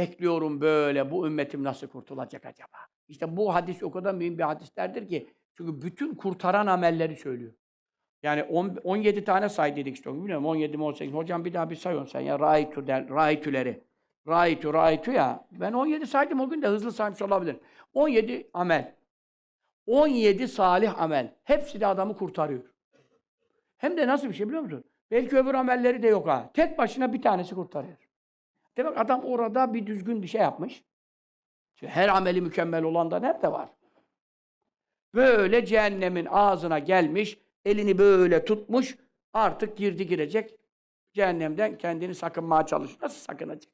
Bekliyorum böyle bu ümmetim nasıl kurtulacak acaba? İşte bu hadis o kadar mühim bir hadislerdir ki çünkü bütün kurtaran amelleri söylüyor. Yani on- 17 tane say dedik işte. Bilmiyorum 17 mi 18 mi? Hocam bir daha bir say onu sen ya. Raitu der, raitüleri. Raitu, raitu ya. Ben 17 saydım o gün de hızlı saymış olabilirim. 17 amel. 17 salih amel. Hepsi de adamı kurtarıyor. Hem de nasıl bir şey biliyor musun? Belki öbür amelleri de yok ha. Tek başına bir tanesi kurtarıyor. Demek adam orada bir düzgün bir şey yapmış. Şimdi her ameli mükemmel olan da nerede var? Böyle cehennemin ağzına gelmiş, elini böyle tutmuş, artık girdi girecek. Cehennemden kendini sakınmaya çalışıyor. Nasıl sakınacak?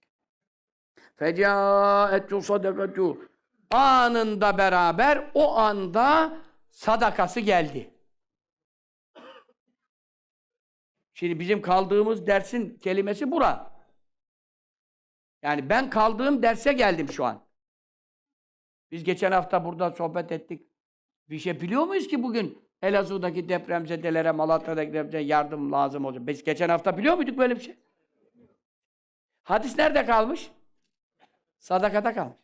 Fecâettu sadakatu. Anında beraber o anda sadakası geldi. Şimdi bizim kaldığımız dersin kelimesi bura. Yani ben kaldığım derse geldim şu an. Biz geçen hafta burada sohbet ettik. Bir şey biliyor muyuz ki bugün Elazığ'daki depremzedelere, Malatya'daki depremzedelere yardım lazım olacak? Biz geçen hafta biliyor muyduk böyle bir şey? Hadis nerede kalmış? Sadakata kalmış.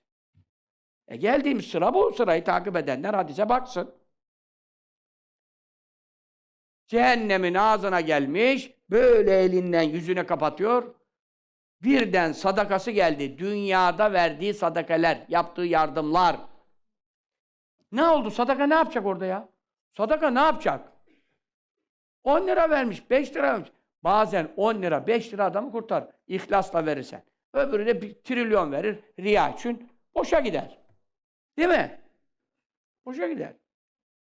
E geldiğimiz sıra bu. Sırayı takip edenler hadise baksın. Cehennemin ağzına gelmiş, böyle elinden yüzüne kapatıyor. Birden sadakası geldi. Dünyada verdiği sadakalar, yaptığı yardımlar. Ne oldu? Sadaka ne yapacak orada ya? Sadaka ne yapacak? 10 lira vermiş, 5 lira vermiş. Bazen 10 lira, 5 lira adamı kurtar. İhlasla verirsen. Öbürü de bir trilyon verir riya için. Boşa gider. Değil mi? Boşa gider.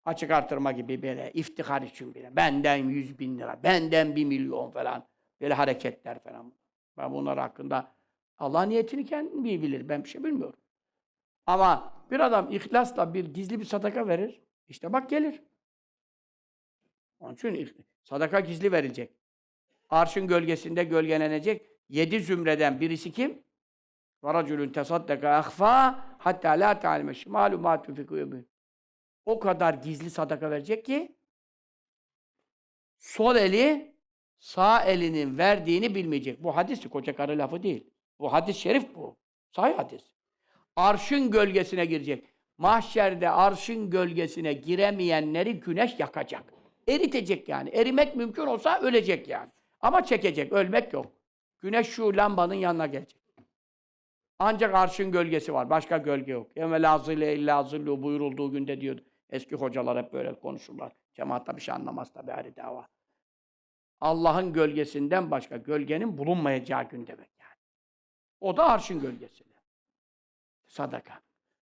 Açık artırma gibi böyle iftihar için bile. Benden 100 bin lira, benden 1 milyon falan. Böyle hareketler falan. Ben bunlar hakkında Allah niyetini kendi bilir. Ben bir şey bilmiyorum. Ama bir adam ihlasla bir gizli bir sadaka verir. İşte bak gelir. Onun için ih- sadaka gizli verilecek. Arşın gölgesinde gölgelenecek. Yedi zümreden birisi kim? وَرَجُلٌ تَصَدَّقَ اَخْفَى hatta la تَعْلِمَ شِمَالُ مَا تُنْفِقُ O kadar gizli sadaka verecek ki sol eli sağ elinin verdiğini bilmeyecek. Bu hadis koca karı lafı değil. Bu hadis-i şerif bu. Sahih hadis. Arşın gölgesine girecek. Mahşerde arşın gölgesine giremeyenleri güneş yakacak. Eritecek yani. Erimek mümkün olsa ölecek yani. Ama çekecek, ölmek yok. Güneş şu lambanın yanına gelecek. Ancak arşın gölgesi var. Başka gölge yok. Emel azile illa zillu buyurulduğu günde diyordu. Eski hocalar hep böyle konuşurlar. Cemaat bir şey anlamaz tabi ayrı dava. Allah'ın gölgesinden başka gölgenin bulunmayacağı gün demek yani. O da arşın gölgesinde. Sadaka.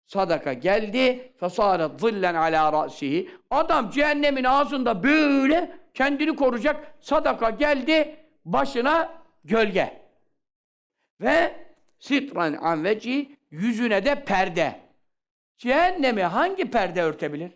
Sadaka geldi. Fesâre zillen alâ ra'sihi. Adam cehennemin ağzında böyle kendini koruyacak. Sadaka geldi. Başına gölge. Ve sitran an veci yüzüne de perde. Cehennemi hangi perde örtebilir?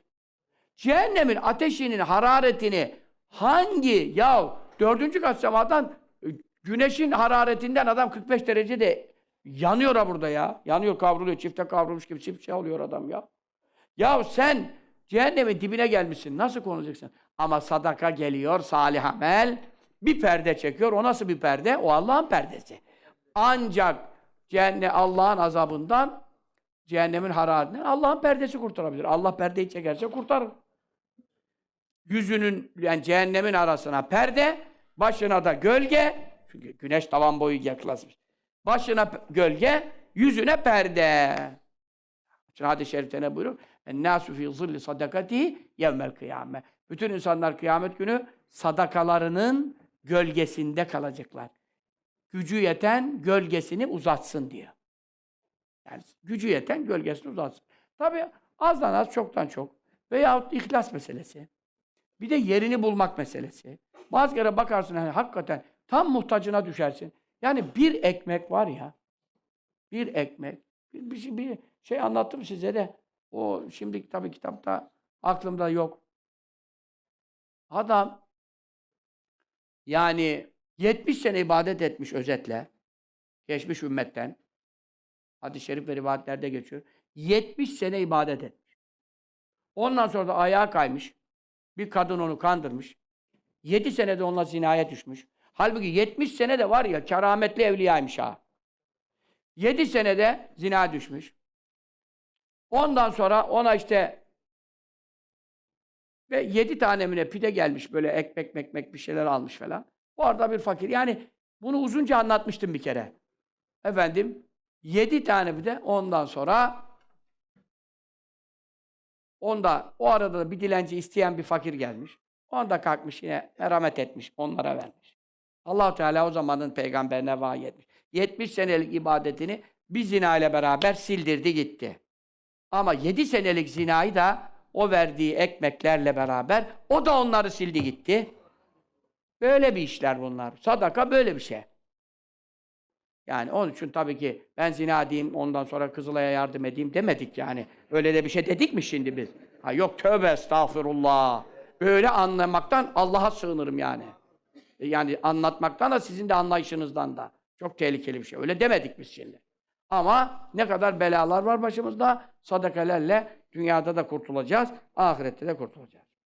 Cehennemin ateşinin hararetini hangi ya dördüncü kat semadan e, güneşin hararetinden adam 45 derecede yanıyor ha burada ya. Yanıyor kavruluyor çifte kavrulmuş gibi çift şey oluyor adam ya. Ya sen cehennemin dibine gelmişsin. Nasıl konulacaksın? Ama sadaka geliyor, salih amel. Bir perde çekiyor. O nasıl bir perde? O Allah'ın perdesi. Ancak cehennem Allah'ın azabından cehennemin hararetinden Allah'ın perdesi kurtarabilir. Allah perdeyi çekerse kurtarır. Yüzünün yani cehennemin arasına perde, başına da gölge. Çünkü güneş tavan boyu yaklaşmış. Başına gölge, yüzüne perde. Şimdi hadis-i şerifte ne buyuruyor? En-nâsü fî zilli sadakati yevmel kıyame. Bütün insanlar kıyamet günü sadakalarının gölgesinde kalacaklar. Gücü yeten gölgesini uzatsın diyor. Yani gücü yeten gölgesini uzatsın. Tabi azdan az, çoktan çok. Veyahut ihlas meselesi. Bir de yerini bulmak meselesi. Bazı kere bakarsın hani hakikaten tam muhtacına düşersin. Yani bir ekmek var ya, bir ekmek, bir, bir, şey, bir şey anlattım size de, o şimdi tabii kitapta aklımda yok. Adam yani 70 sene ibadet etmiş özetle, geçmiş ümmetten, hadis-i şerif ve rivayetlerde geçiyor. 70 sene ibadet etmiş. Ondan sonra da ayağa kaymış. Bir kadın onu kandırmış. 7 senede onunla zinaya düşmüş. Halbuki 70 sene de var ya kerametli evliyaymış ha. Yedi senede zina düşmüş. Ondan sonra ona işte ve yedi tane mi ne pide gelmiş böyle ekmek mekmek bir şeyler almış falan. Bu arada bir fakir. Yani bunu uzunca anlatmıştım bir kere. Efendim yedi tane bir de ondan sonra onda o arada da bir dilenci isteyen bir fakir gelmiş. Onda kalkmış yine merhamet etmiş, onlara vermiş. allah Teala o zamanın peygamberine vahiy etmiş. 70 senelik ibadetini bir zina ile beraber sildirdi gitti. Ama 7 senelik zinayı da o verdiği ekmeklerle beraber o da onları sildi gitti. Böyle bir işler bunlar. Sadaka böyle bir şey. Yani onun için tabii ki ben zina diyeyim ondan sonra Kızılay'a yardım edeyim demedik yani. Öyle de bir şey dedik mi şimdi biz? Ha yok tövbe estağfurullah. Böyle anlamaktan Allah'a sığınırım yani. E, Yani anlatmaktan da sizin de anlayışınızdan da. Çok tehlikeli bir şey. Öyle demedik biz şimdi. Ama ne kadar belalar var başımızda sadakalerle dünyada da kurtulacağız, ahirette de kurtulacağız.